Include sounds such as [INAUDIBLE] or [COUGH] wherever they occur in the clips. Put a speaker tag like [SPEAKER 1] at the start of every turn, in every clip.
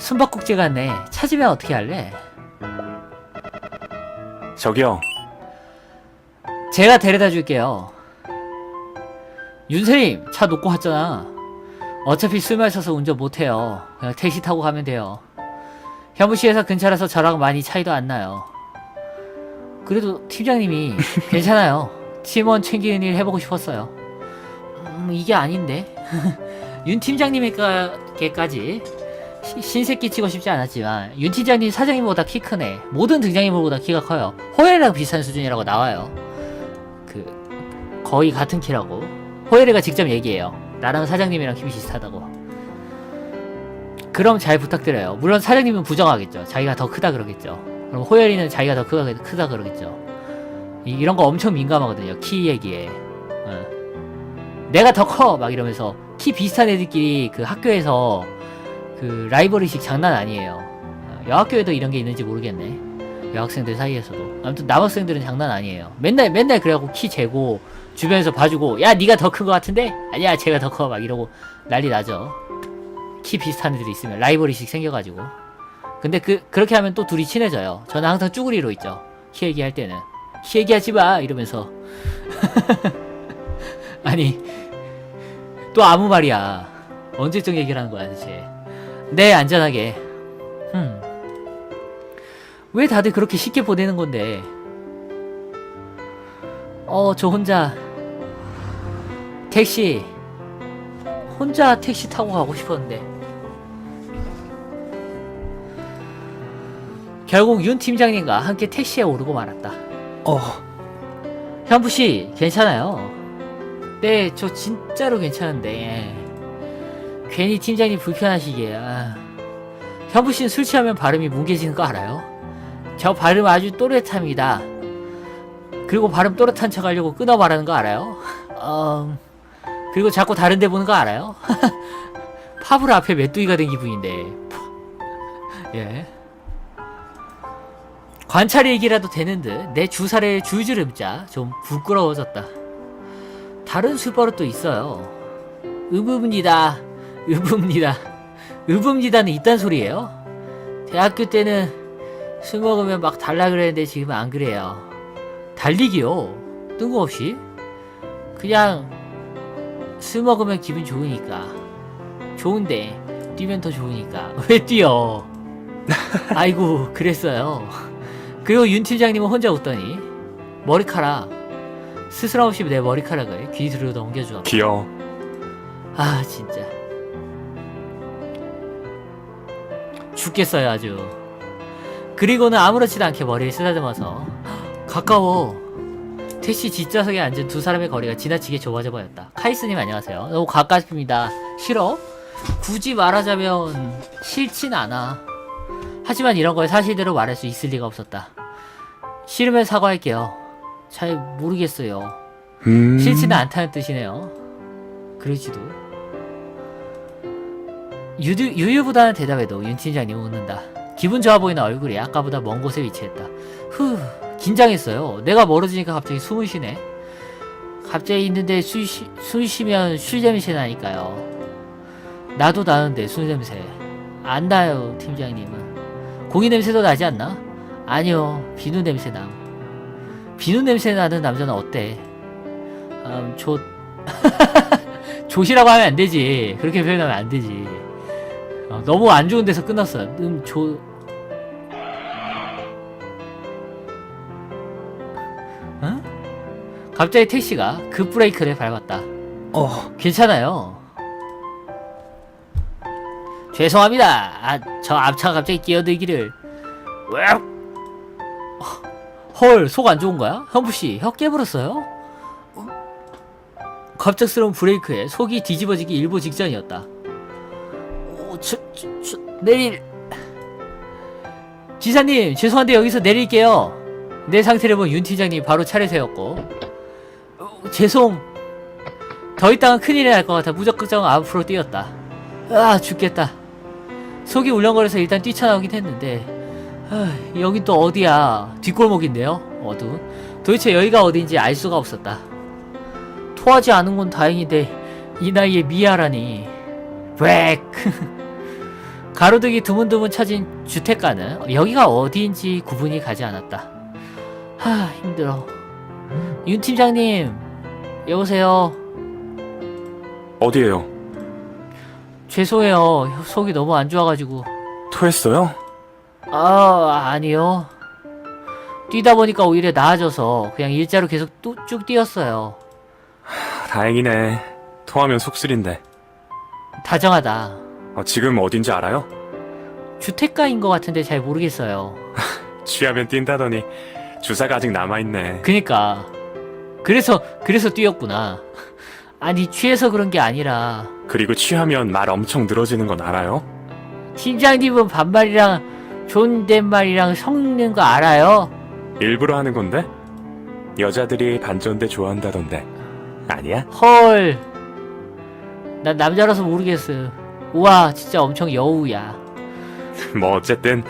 [SPEAKER 1] 숨바꼭질 같네. 찾으면 어떻게 할래?
[SPEAKER 2] 저기요.
[SPEAKER 1] 제가 데려다 줄게요. 윤세님, 차 놓고 왔잖아. 어차피 술 마셔서 운전 못해요. 그냥 택시 타고 가면 돼요. 현무시에서 근처라서 저랑 많이 차이도 안 나요. 그래도 팀장님이 [LAUGHS] 괜찮아요. 팀원 챙기는 일 해보고 싶었어요. 음, 이게 아닌데. [LAUGHS] 윤 팀장님에게까지 시- 신세끼 치고 싶지 않았지만 윤 팀장님 사장님보다 키 크네. 모든 등장인물보다 키가 커요. 호엘이랑 비슷한 수준이라고 나와요. 그 거의 같은 키라고. 호엘이가 직접 얘기해요. 나랑 사장님이랑 키 비슷하다고. 그럼 잘 부탁드려요. 물론 사장님은 부정하겠죠. 자기가 더 크다 그러겠죠. 그럼 호열이는 자기가 더 크다, 크다 그러겠죠. 이, 이런 거 엄청 민감하거든요. 키 얘기에. 어. 내가 더 커! 막 이러면서 키 비슷한 애들끼리 그 학교에서 그 라이벌의식 장난 아니에요. 어, 여학교에도 이런 게 있는지 모르겠네. 여학생들 사이에서도. 아무튼 남학생들은 장난 아니에요. 맨날 맨날 그래갖고 키 재고 주변에서 봐주고 야 네가 더 큰 거 같은데? 아니야 제가 더 커 막 이러고 난리 나죠. 키 비슷한 애들이 있으면 라이벌의식 생겨가지고. 근데 그 그렇게 하면 또 둘이 친해져요. 저는 항상 쭈구리로 있죠. 키 얘기할 때는 키 얘기하지 마 이러면서 [LAUGHS] 아니 또 아무 말이야. 언제적 얘기를 하는 거야 대체. 네 안전하게. 음. 왜 다들 그렇게 쉽게 보내는 건데? 어, 저 혼자 택시 혼자 택시 타고 가고 싶었는데. 결국 윤 팀장님과 함께 택시에 오르고 말았다.
[SPEAKER 2] 어,
[SPEAKER 1] 현부 씨, 괜찮아요. 네, 저 진짜로 괜찮은데. 괜히 팀장님 불편하시게. 아. 현부 씨는 술 취하면 발음이 뭉개지는 거 알아요? 저 발음 아주 또렷합니다. 그리고 발음 또렷한 척 하려고 끊어 말하는 거 알아요? 음, 그리고 자꾸 다른 데 보는 거 알아요? [LAUGHS] 파브라 앞에 메뚜기가 된 기분인데. [LAUGHS] 예. 관찰 얘기라도 되는 듯 내 주사를 줄줄 읊자 좀 부끄러워졌다. 다른 술버릇도 있어요. 으붑니다. 으붑니다. 으붑니다는 있단 소리예요? 대학교 때는 술 먹으면 막 달라 그랬는데 지금은 안 그래요. 달리기요? 뜬금없이? 그냥 술 먹으면 기분 좋으니까. 좋은데 뛰면 더 좋으니까. [LAUGHS] 왜 뛰어? 아이고 그랬어요. 그리고 윤 팀장님은 혼자 웃더니 머리카락 스스럼 없이 내 머리카락을 귀 뒤로 넘겨주었다.
[SPEAKER 2] 귀여워.
[SPEAKER 1] 아 진짜 죽겠어요 아주. 그리고는 아무렇지도 않게 머리를 쓰다듬어서 가까워. 택시 뒷좌석에 앉은 두 사람의 거리가 지나치게 좁아져 보였다. 카이스님 안녕하세요. 너무 가깝습니다. 싫어? 굳이 말하자면 싫진 않아. 하지만 이런 걸 사실대로 말할 수 있을 리가 없었다. 싫으면 사과할게요. 잘 모르겠어요.
[SPEAKER 2] 음.
[SPEAKER 1] 싫지는 않다는 뜻이네요. 그러지도. 유유, 유유보다는 대답해도 윤 팀장님 웃는다. 기분 좋아 보이는 얼굴이 아까보다 먼 곳에 위치했다. 후, 긴장했어요. 내가 멀어지니까 갑자기 숨을 쉬네. 갑자기 있는데 숨, 쉬, 숨 쉬면 술 냄새 나니까요. 나도 나는데 술 냄새. 안 나요, 팀장님은. 고기 냄새도 나지 않나? 아니요, 비누 냄새 남. 비누 냄새 나는 남자는 어때? 음, 조 [LAUGHS] 조시라고 하면 안 되지. 그렇게 표현하면 안 되지. 어, 너무 안 좋은 데서 끝났어. 음, 조. 응? 갑자기 택시가 급 브레이크를 밟았다.
[SPEAKER 2] 어,
[SPEAKER 1] 괜찮아요. 죄송합니다. 아, 저 앞차가 갑자기 끼어들기를. 왜? 헐, 속 안 좋은 거야? 현부 씨, 혀 깨물었어요? 갑작스러운 브레이크에 속이 뒤집어지기 일보 직전이었다. 오, 저, 저, 저, 내릴. 기사님, 죄송한데 여기서 내릴게요. 내 상태를 본 윤 팀장님 바로 차례 세웠고. 어, 죄송. 더 있다간 큰일이 날 것 같아 무적극정 앞으로 뛰었다. 아, 죽겠다. 속이 울렁거려서 일단 뛰쳐나오긴 했는데, 아, 여긴 또 어디야? 뒷골목인데요? 어두운. 도대체 여기가 어딘지 알 수가 없었다. 토하지 않은 건 다행인데 이 나이에 미아라니. 브렉. [LAUGHS] 가로등이 드문드문 쳐진 주택가는 여기가 어디인지 구분이 가지 않았다. 하, 힘들어. 윤 팀장님, 여보세요.
[SPEAKER 2] 어디에요?
[SPEAKER 1] 죄송해요. 속이 너무 안 좋아가지고.
[SPEAKER 2] 토했어요?
[SPEAKER 1] 아, 아니요. 뛰다 보니까 오히려 나아져서 그냥 일자로 계속 뚝- 쭉 뛰었어요.
[SPEAKER 2] 아, 다행이네. 토하면 속쓰린데.
[SPEAKER 1] 다정하다.
[SPEAKER 2] 어, 지금 어딘지 알아요?
[SPEAKER 1] 주택가인 것 같은데 잘 모르겠어요. [LAUGHS]
[SPEAKER 2] 취하면 뛴다더니 주사가 아직 남아있네.
[SPEAKER 1] 그니까. 그래서, 그래서 뛰었구나. 아니, 취해서 그런 게 아니라,
[SPEAKER 2] 그리고 취하면 말 엄청 늘어지는 건 알아요?
[SPEAKER 1] 팀장님은 반말이랑 존댓말이랑 섞는 거 알아요?
[SPEAKER 2] 일부러 하는 건데? 여자들이 반전대 좋아한다던데. 아니야?
[SPEAKER 1] 헐. 난 남자라서 모르겠어. 우와, 진짜 엄청 여우야. [LAUGHS]
[SPEAKER 2] 뭐 어쨌든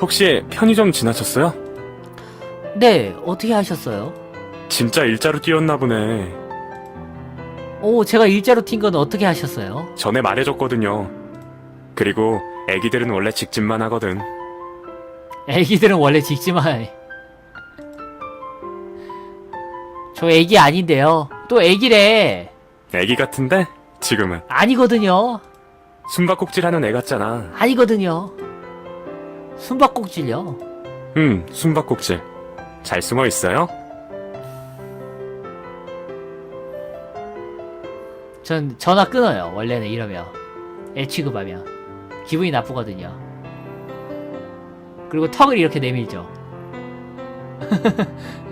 [SPEAKER 2] 혹시 편의점 지나쳤어요?
[SPEAKER 1] 네, 어떻게 하셨어요?
[SPEAKER 2] 진짜 일자로 뛰었나 보네.
[SPEAKER 1] 오, 제가 일자로 튄 건 어떻게 하셨어요?
[SPEAKER 2] 전에 말해줬거든요. 그리고 애기들은 원래 직진만 하거든.
[SPEAKER 1] 애기들은 원래 직지만. 저 애기 아닌데요. 또 애기래.
[SPEAKER 2] 애기 같은데? 지금은.
[SPEAKER 1] 아니거든요.
[SPEAKER 2] 숨바꼭질 하는 애 같잖아.
[SPEAKER 1] 아니거든요. 숨바꼭질요.
[SPEAKER 2] 음, 숨바꼭질. 잘 숨어 있어요?
[SPEAKER 1] 전 전화 끊어요. 원래는 이러면 애 취급하면 기분이 나쁘거든요. 그리고 턱을 이렇게 내밀죠. [LAUGHS]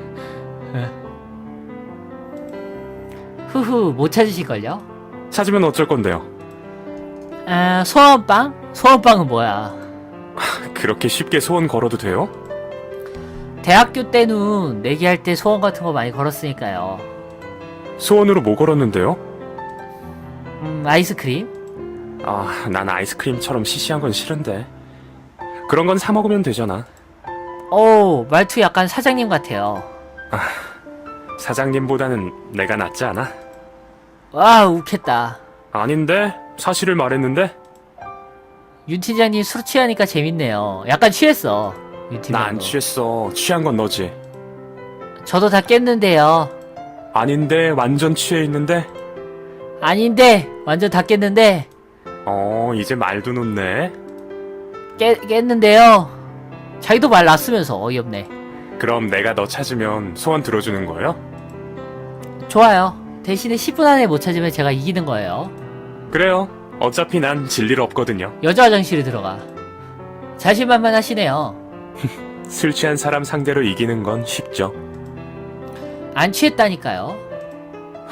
[SPEAKER 1] 후후 못 찾으실걸요?
[SPEAKER 2] 찾으면 어쩔 건데요?
[SPEAKER 1] 아 소원빵? 소원빵은 뭐야? [LAUGHS]
[SPEAKER 2] 그렇게 쉽게 소원 걸어도 돼요?
[SPEAKER 1] 대학교 때는 내기할 때 소원 같은 거 많이 걸었으니까요.
[SPEAKER 2] 소원으로 뭐 걸었는데요?
[SPEAKER 1] 음 아이스크림?
[SPEAKER 2] 아, 난 아이스크림처럼 시시한 건 싫은데. 그런 건 사 먹으면 되잖아.
[SPEAKER 1] 오 말투 약간 사장님 같아요.
[SPEAKER 2] 사장님보다는 내가 낫지 않아?
[SPEAKER 1] 와 웃겠다.
[SPEAKER 2] 아닌데? 사실을 말했는데?
[SPEAKER 1] 윤 팀장님 술 취하니까 재밌네요. 약간 취했어. 윤 팀장님.
[SPEAKER 2] 나 안 취했어. 취한 건 너지.
[SPEAKER 1] 저도 다 깼는데요.
[SPEAKER 2] 아닌데, 완전 취해 있는데?
[SPEAKER 1] 아닌데 완전 다 깼는데
[SPEAKER 2] 어, 이제 말도 놓네.
[SPEAKER 1] 깨, 깼는데요. 자기도 말 났으면서 어이없네.
[SPEAKER 2] 그럼 내가 너 찾으면 소원 들어주는 거예요?
[SPEAKER 1] 좋아요. 대신에 10분 안에 못 찾으면 제가 이기는 거예요.
[SPEAKER 2] 그래요. 어차피 난 진릴 없거든요.
[SPEAKER 1] 여자 화장실에 들어가. 자신만만하시네요. [LAUGHS]
[SPEAKER 2] 술 취한 사람 상대로 이기는 건 쉽죠.
[SPEAKER 1] 안 취했다니까요.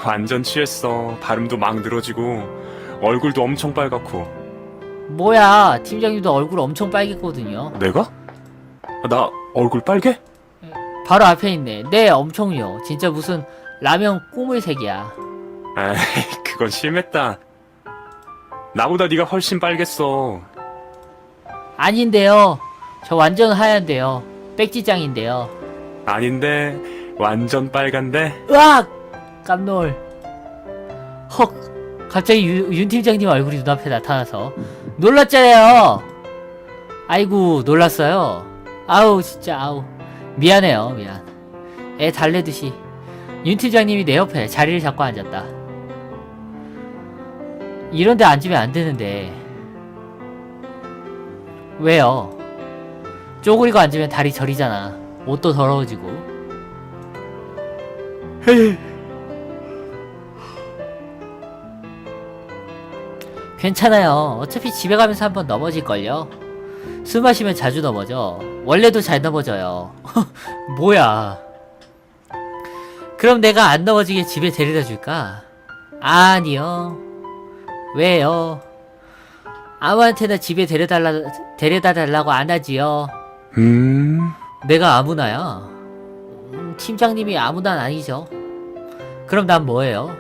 [SPEAKER 2] 완전 취했어. 발음도 막 늘어지고, 얼굴도 엄청 빨갛고.
[SPEAKER 1] 뭐야, 팀장님도 얼굴 엄청 빨갰거든요.
[SPEAKER 2] 내가? 나 얼굴 빨개?
[SPEAKER 1] 바로 앞에 있네. 네, 엄청요. 진짜 무슨 라면 꼬물색이야.
[SPEAKER 2] 에이, 그건 심했다. 나보다 네가 훨씬 빨겠어.
[SPEAKER 1] 아닌데요. 저 완전 하얀데요. 백지장인데요.
[SPEAKER 2] 아닌데, 완전 빨간데?
[SPEAKER 1] 으악! 깜놀. 헉. 갑자기 유- 윤 팀장님 얼굴이 눈앞에 나타나서 놀랐잖아요. 아이고 놀랐어요. 아우 진짜 아우 미안해요 미안. 애 달래듯이 윤 팀장님이 내 옆에 자리를 잡고 앉았다. 이런데 앉으면 안 되는데 왜요? 쪼그리고 앉으면 다리 저리잖아. 옷도 더러워지고. [LAUGHS] 괜찮아요. 어차피 집에 가면서 한번 넘어질걸요? 술 마시면 자주 넘어져. 원래도 잘 넘어져요. [LAUGHS] 뭐야. 그럼 내가 안 넘어지게 집에 데려다 줄까? 아니요. 왜요? 아무한테나 집에 데려달라, 데려다 달라고 안 하지요.
[SPEAKER 2] 음,
[SPEAKER 1] 내가 아무나야? 음, 팀장님이 아무난 아니죠. 그럼 난 뭐예요?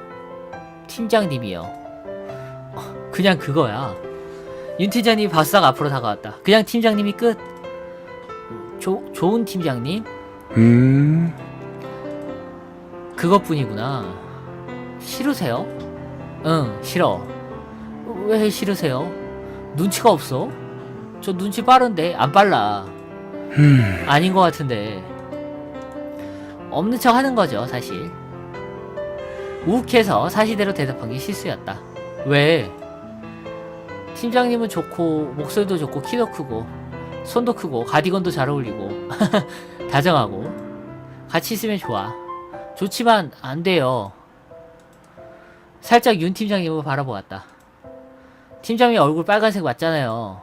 [SPEAKER 1] 팀장님이요. 어, 그냥 그거야. 윤 팀장님이 바싹 앞으로 다가왔다. 그냥 팀장님이 끝. 조, 좋은 팀장님?
[SPEAKER 2] 음,
[SPEAKER 1] 그것뿐이구나. 싫으세요? 응, 싫어. 왜 싫으세요? 눈치가 없어? 저 눈치 빠른데 안 빨라.
[SPEAKER 2] 음,
[SPEAKER 1] 아닌 것 같은데 없는 척 하는 거죠 사실. 욱해서 사실대로 대답한 게 실수였다. 왜? 팀장님은 좋고 목소리도 좋고 키도 크고 손도 크고 가디건도 잘 어울리고 [LAUGHS] 다정하고 같이 있으면 좋아. 좋지만 안 돼요. 살짝 윤 팀장님을 바라보았다. 팀장님 얼굴 빨간색 맞잖아요.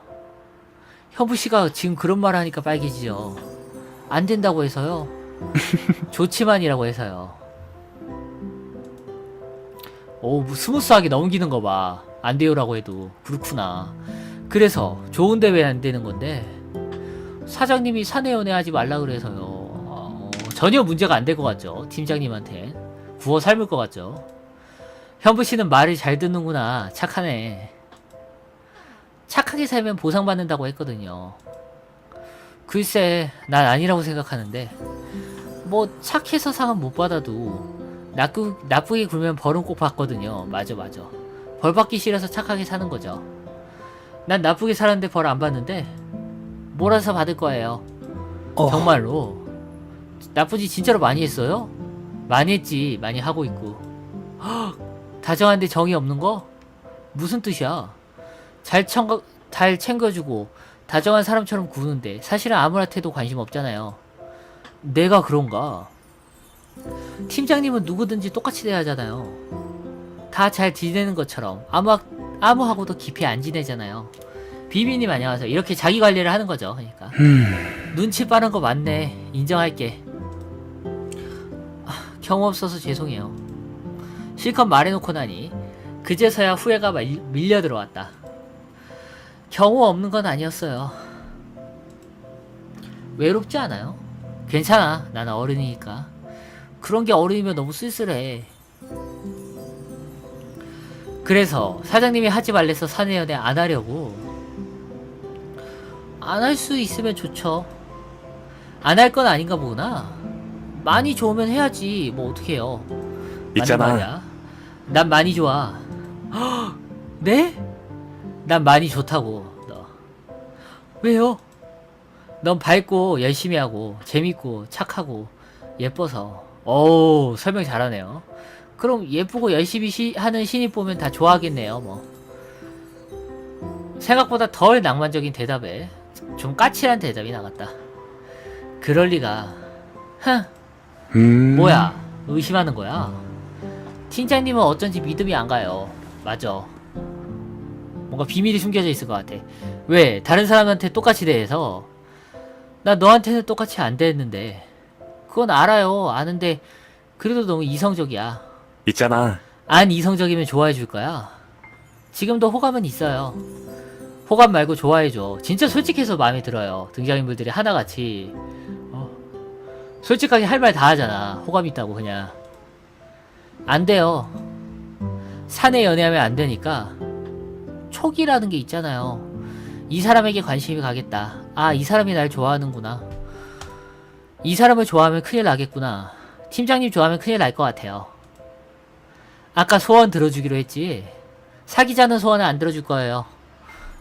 [SPEAKER 1] 현부 씨가 지금 그런 말 하니까 빨개지죠. 안 된다고 해서요. [LAUGHS] 좋지만이라고 해서요. 오, 뭐 스무스하게 넘기는 거 봐. 안 돼요라고 해도 그렇구나. 그래서 좋은데 왜 안 되는 건데? 사장님이 사내 연애 하지 말라 그래서요. 어, 전혀 문제가 안 될 것 같죠. 팀장님한테 구워 삶을 것 같죠. 현부 씨는 말을 잘 듣는구나. 착하네. 착하게 살면 보상받는다고 했거든요. 글쎄, 난 아니라고 생각하는데, 뭐, 착해서 상은 못 받아도, 나쁘, 나쁘게 굴면 벌은 꼭 받거든요. 맞아, 맞아. 벌 받기 싫어서 착하게 사는 거죠. 난 나쁘게 살았는데 벌 안 받는데, 몰아서 받을 거예요.
[SPEAKER 3] 어,
[SPEAKER 1] 정말로. 짓 진짜로 많이 했어요? 많이 했지. 많이 하고 있고. 헉, [GASPS] 다정한데 정이 없는 거? 무슨 뜻이야? 잘 챙겨, 잘 챙겨주고 다정한 사람처럼 구는데 사실은 아무한테도 관심 없잖아요. 내가 그런가? 팀장님은 누구든지 똑같이 대하잖아요. 다 잘 지내는 것처럼 아무 아무하고도 깊이 안 지내잖아요. 비비님 안녕하세요. 이렇게 자기 관리를 하는 거죠. 그러니까.
[SPEAKER 2] 음,
[SPEAKER 1] 눈치 빠른 거 맞네. 인정할게. 아, 경우 없어서 죄송해요. 실컷 말해놓고 나니 그제서야 후회가 밀, 밀려 들어왔다. 경우 없는 건 아니었어요. 외롭지 않아요? 괜찮아. 나는 어른이니까. 그런 게 어른이면 너무 쓸쓸해. 그래서 사장님이 하지 말래서 사내 연애 안 하려고 안 할 수 있으면 좋죠. 안 할 건 아닌가 보구나. 많이 좋으면 해야지. 뭐 어떡해요. 맞는
[SPEAKER 2] 있잖아.
[SPEAKER 1] 말이야. 난 많이 좋아. 헉, [GASPS] 네? 난 많이 좋다고. 너. 왜요? 넌 밝고 열심히 하고 재밌고 착하고 예뻐서. 오 설명 잘하네요. 그럼 예쁘고 열심히 시- 하는 신입 보면 다 좋아하겠네요. 뭐. 생각보다 덜 낭만적인 대답에 좀 까칠한 대답이 나갔다. 그럴 리가. 흥.
[SPEAKER 2] 음,
[SPEAKER 1] 뭐야? 의심하는 거야? 팀장님은 어쩐지 믿음이 안 가요. 맞아. 뭔가 비밀이 숨겨져 있을 것 같아. 왜? 다른 사람한테 똑같이 대해서 나 너한테는 똑같이 안 대했는데 그건 알아요. 아는데 그래도 너무 이성적이야.
[SPEAKER 2] 있잖아.
[SPEAKER 1] 안 이성적이면 좋아해 줄 거야. 지금도 호감은 있어요. 호감 말고 좋아해 줘. 진짜 솔직해서 마음에 들어요. 등장인물들이 하나같이 어. 솔직하게 할 말 다 하잖아. 호감 있다고 그냥. 안 돼요. 사내 연애하면 안 되니까 촉이라는 게 있잖아요. 이 사람에게 관심이 가겠다. 아, 이 사람이 날 좋아하는구나. 이 사람을 좋아하면 큰일 나겠구나. 팀장님 좋아하면 큰일 날 것 같아요. 아까 소원 들어주기로 했지. 사귀자는 소원은 안 들어줄 거예요.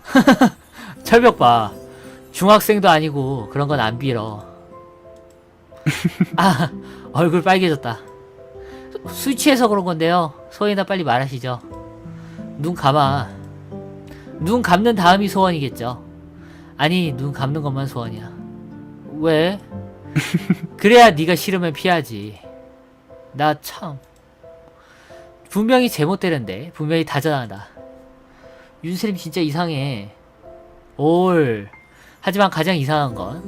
[SPEAKER 1] [LAUGHS] 철벽 봐. 중학생도 아니고 그런 건 안 빌어. [LAUGHS] 아, 얼굴 빨개졌다. 술 취해서 그런 건데요. 소원이나 빨리 말하시죠. 눈 감아. 눈 감는 다음이 소원이겠죠. 아니, 눈 감는 것만 소원이야. 왜? [LAUGHS] 그래야 네가 싫으면 피하지. 나 참. 분명히 제멋대로인데 분명히 다정하다. 윤세림 진짜 이상해. 올. 하지만 가장 이상한 건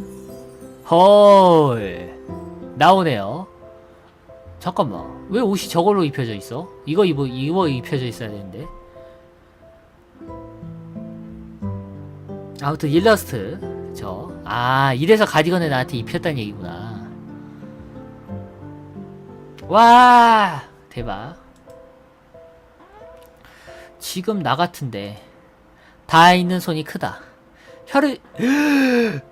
[SPEAKER 1] 헐. 나오네요. 잠깐만. 왜 옷이 저걸로 입혀져 있어? 이거 입어 이거 입혀져 있어야 되는데. 아무튼 일러스트 저. 아 이래서 가디건을 나한테 입혔다는 얘기구나. 와 대박. 지금 나 같은데 다 있는 손이 크다. 혀를 [GASPS]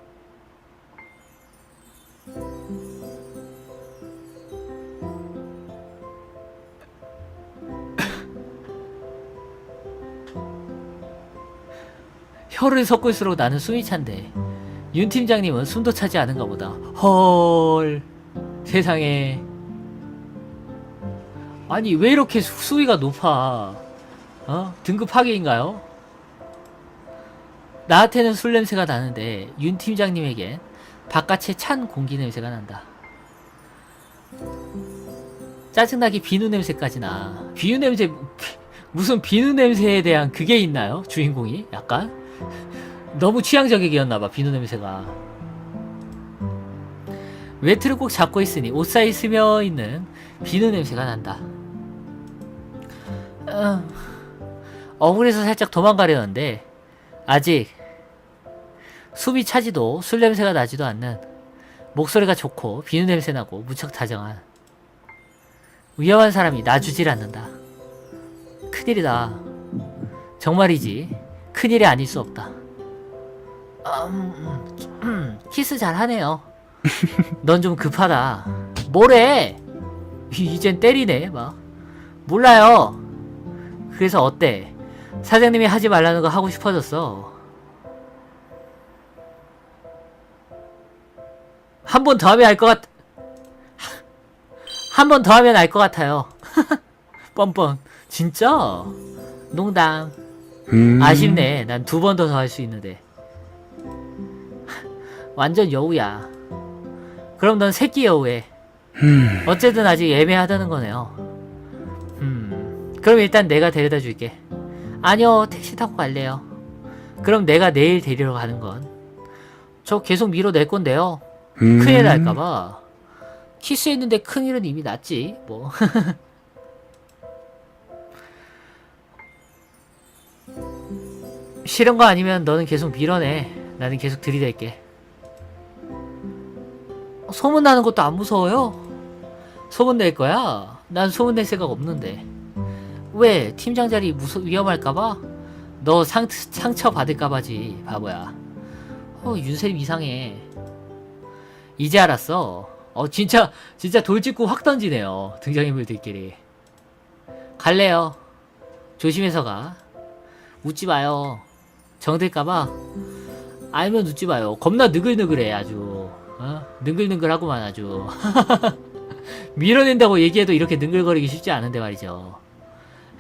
[SPEAKER 1] 혀를 섞을수록 나는 숨이 찬데 윤 팀장님은 숨도 차지 않은가 보다. 헐 세상에 아니 왜 이렇게 수- 수위가 높아? 어 등급 하계인가요? 나한테는 술 냄새가 나는데 윤 팀장님에겐 바깥에 찬 공기 냄새가 난다. 짜증나게 비누 냄새까지 나. 비누 냄새 비- 무슨 비누 냄새에 대한 그게 있나요? 주인공이 약간 너무 취향저격이었나봐 비누 냄새가. 외투를 꼭 잡고 있으니 옷 사이 스며 있는 비누 냄새가 난다. 음, 억울해서 살짝 도망가려는데 아직 숨이 차지도 술 냄새가 나지도 않는 목소리가 좋고 비누 냄새 나고 무척 다정한 위험한 사람이 놔주질 않는다. 큰일이다. 정말이지. 큰일이 아닐 수 없다. 음, 음, 키스 잘하네요. 넌 좀 급하다. 뭐래? 이- 이젠 때리네, 막. 몰라요. 그래서 어때? 사장님이 하지 말라는 거 하고 싶어졌어. 한 번 더 하면 알 것 같, 한 번 더 하면 알 것 같아요. [LAUGHS] 뻔뻔. 진짜? 농담.
[SPEAKER 2] 음.
[SPEAKER 1] 아쉽네. 난 두 번 더 할 수 있는데. [LAUGHS] 완전 여우야. 그럼 넌 새끼 여우해.
[SPEAKER 2] 음.
[SPEAKER 1] 어쨌든 아직 애매하다는 거네요. 음. 그럼 일단 내가 데려다 줄게. 아니요, 택시 타고 갈래요. 그럼 내가 내일 데리러 가는 건. 저 계속 밀어낼 건데요.
[SPEAKER 2] 음.
[SPEAKER 1] 큰일 날까봐. 키스했는데 큰일은 이미 났지, 뭐. [LAUGHS] 싫은 거 아니면 너는 계속 밀어내. 나는 계속 들이댈게. 어, 소문 나는 것도 안 무서워요? 소문 낼 거야? 난 소문 낼 생각 없는데. 왜? 팀장 자리 무서, 위험할까봐? 너 상, 상처 받을까봐지, 바보야. 어, 윤세림 이상해. 이제 알았어. 어, 진짜, 진짜 돌직구 확 던지네요. 등장인물들끼리. 갈래요. 조심해서 가. 웃지 마요. 정들까봐. 알면 웃지 마요. 겁나 느글느글해, 아주. 어? 능글능글하구만, 아주. [LAUGHS] 밀어낸다고 얘기해도 이렇게 능글거리기 쉽지 않은데 말이죠.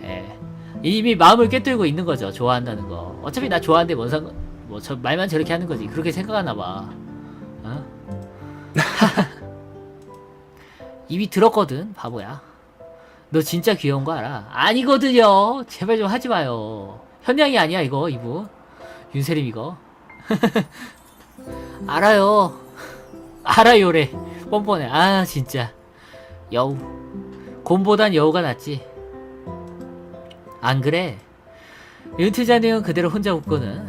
[SPEAKER 1] 예. 이미 마음을 꿰뚫고 있는 거죠. 좋아한다는 거. 어차피 나 좋아하는데 뭔 상관, 뭐, 저, 말만 저렇게 하는 거지. 그렇게 생각하나봐. 어? [LAUGHS] 이미 들었거든, 바보야. 너 진짜 귀여운 거 알아? 아니거든요. 제발 좀 하지 마요. 현양이 아니야, 이거, 이분. 윤세림 이거. [LAUGHS] 알아요. 알아요래. 뻔뻔해. 아, 진짜. 여우. 곰보단 여우가 낫지. 안 그래? 윤트자님은 그대로 혼자 웃고는.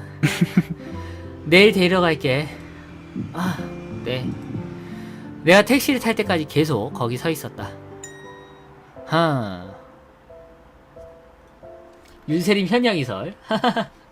[SPEAKER 1] [LAUGHS] 내일 데리러 갈게. 아, 네. 내가 택시를 탈 때까지 계속 거기 서 있었다. 하. 윤세림 현양이설. [LAUGHS]